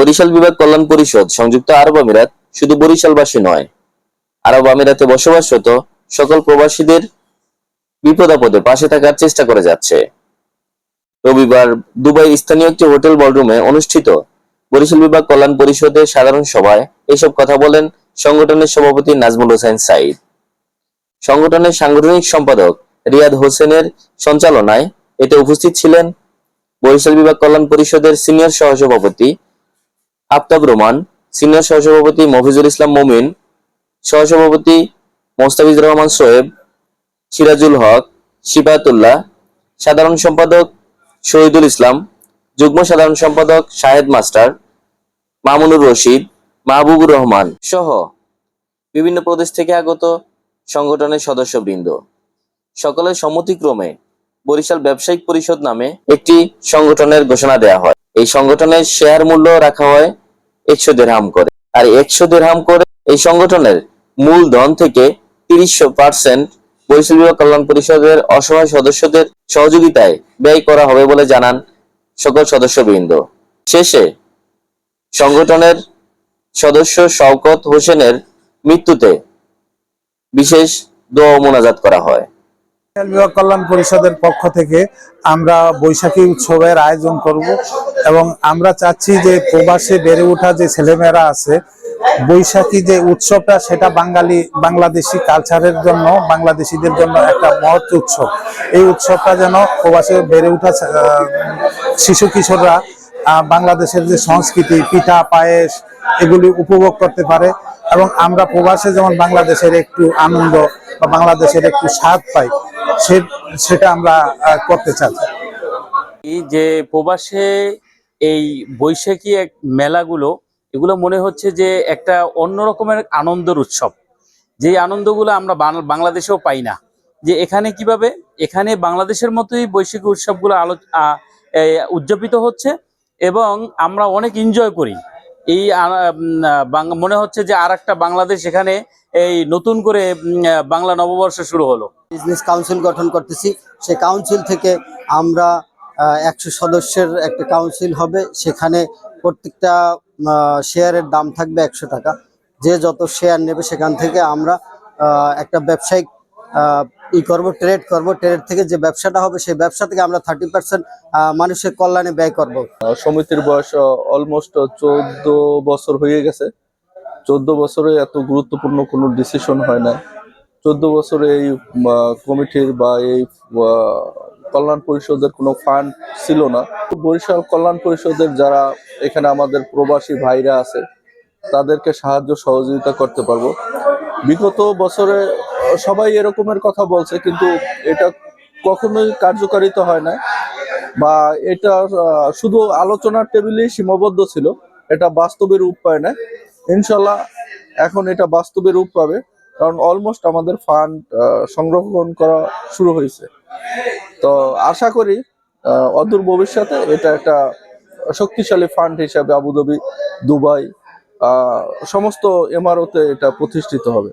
বরিশাল বিভাগ কল্যাণ পরিষদ সংযুক্ত আরব আমিরাত শুধু বরিশালবাসী নয়, আরব আমিরাতে বসবাসরত সকল প্রবাসীদের বিপদ আপদে পাশে থাকার চেষ্টা করে যাচ্ছে। রবিবার দুবাই স্থানীয় একটি হোটেল বলরুমে অনুষ্ঠিত বরিশাল বিভাগ কল্যাণ পরিষদের সাধারণ সভায় এসব কথা বলেন সংগঠনের সভাপতি নাজমুল হোসেন সাইদ সংগঠনের সাংগঠনিক সম্পাদক রিয়াদ হোসেনের সঞ্চালনায় এতে উপস্থিত ছিলেন বরিশাল বিভাগ কল্যাণ পরিষদের সিনিয়র সহসভাপতি আফতাব রোমান, সিনিয়র সহসভাপতি মফিজুল ইসলাম মমিন, সহসভাপতি মোস্তাফিজুর রহমান সোয়েব সিরাজুল হক শিবাতুল্লাহ সাধারণ সম্পাদক শহীদুল ইসলাম, যুগ্ম সাধারণ সম্পাদক শাহেদ মাস্টার, মামুনুর রশিদ, মাহবুবুর রহমান সহ বিভিন্ন প্রদেশ থেকে আগত সংগঠনের সদস্যবৃন্দ। সকলের সম্মতিক্রমে বরিশাল ব্যবসায়িক পরিষদ নামে একটি সংগঠনের ঘোষণা দেওয়া হয়। এই সংগঠনের শেয়ার মূল্য রাখা হয় একশো দেড়হাম করে। আর একশো দেড়হাম করে এই সংগঠনের মূলধন থেকে তিরিশ পার্সেন্ট বিভাগ কল্যাণ পরিষদের অসহায় সদস্যদের সহযোগিতায় ব্যয় করা হবে বলে জানান সকল সদস্যবৃন্দ। শেষে সংগঠনের সদস্য শওকত হোসেনের মৃত্যুতে বিশেষ দোয়া মোনাজাত করা হয়। বিভাগ কল্যাণ পরিষদের পক্ষ থেকে আমরা বৈশাখী উৎসবের আয়োজন করব এবং আমরা চাচ্ছি যে প্রবাসে বেড়ে ওঠা যে ছেলেমেয়েরা আছে, বৈশাখী যে উৎসবটা সেটা বাঙালি, বাংলাদেশি কালচারের জন্য, বাংলাদেশিদের জন্য একটা মহৎ উৎসব। এই উৎসবটা যেন প্রবাসে বেড়ে ওঠা শিশু কিশোররা বাংলাদেশের যে সংস্কৃতি, পিঠা, পায়েস, এগুলি উপভোগ করতে পারে এবং আমরা প্রবাসে যেমন বাংলাদেশের একটু আনন্দ বা বাংলাদেশের একটু স্বাদ পাই সেটা আমরা করতে চাচ্ছি যে প্রবাসে এই বৈশাখী এক মেলাগুলো, এগুলো মনে হচ্ছে যে একটা অন্য রকমের আনন্দের উৎসব। যে আনন্দগুলো আমরা বাংলাদেশেও পাই না। যে এখানে কীভাবে? এখানে বাংলাদেশের মতোই বৈশাখী উৎসবগুলো আলো উদযাপিত হচ্ছে এবং আমরা অনেক এনজয় করি। এই মনে হচ্ছে যে আর একটা বাংলাদেশ এখানে এই নতুন করে বাংলা নববর্ষ শুরু হলো। বিজনেস কাউন্সিল গঠন করতেছি। সেই কাউন্সিল থেকে আমরা একশো সদস্যের একটা কাউন্সিল হবে। সেখানে প্রত্যেকটা শেয়ারের দাম থাকবে একশো টাকা। যে যত শেয়ার নেবে সেখান থেকে আমরা একটা ব্যবসায়িক ই করব ট্রেড করব ট্রেড থেকে যে ব্যবসাটা হবে সেই ব্যবসা থেকে আমরা থার্টি পার্সেন্ট মানুষের কল্যাণে ব্যয় করব। সমিতির বয়স অলমোস্ট চোদ্দ বছর হয়ে গেছে। চোদ্দ বছরে এত গুরুত্বপূর্ণ কোনো ডিসিশন হয় না চোদ্দ বছরে এই কমিটির বা এই কল্যাণ পরিষদের কোনো ফান্ড ছিল না। বরিশাল কল্যাণ পরিষদের যারা এখানে আমাদের প্রবাসী ভাইরা আছে, তাদেরকে সাহায্য সহযোগিতা করতে পারব। বিগত বছরে সবাই এরকমের কথা বলছে, কিন্তু এটা কখনোই কার্যকারিতা হয় না বা এটা শুধু আলোচনার টেবিলেই সীমাবদ্ধ ছিল, এটা বাস্তবে রূপ পায় না ইনশাল্লাহ এখন এটা বাস্তবে রূপ পাবে, কারণ অলমোস্ট আমাদের ফান্ড সংরক্ষণ করা শুরু হয়েছে। তো আশা করি অদূর ভবিষ্যতে এটা একটা শক্তিশালী ফান্ড হিসাবে আবুধাবি, দুবাই সমস্ত এমারতে এটা প্রতিষ্ঠিত হবে।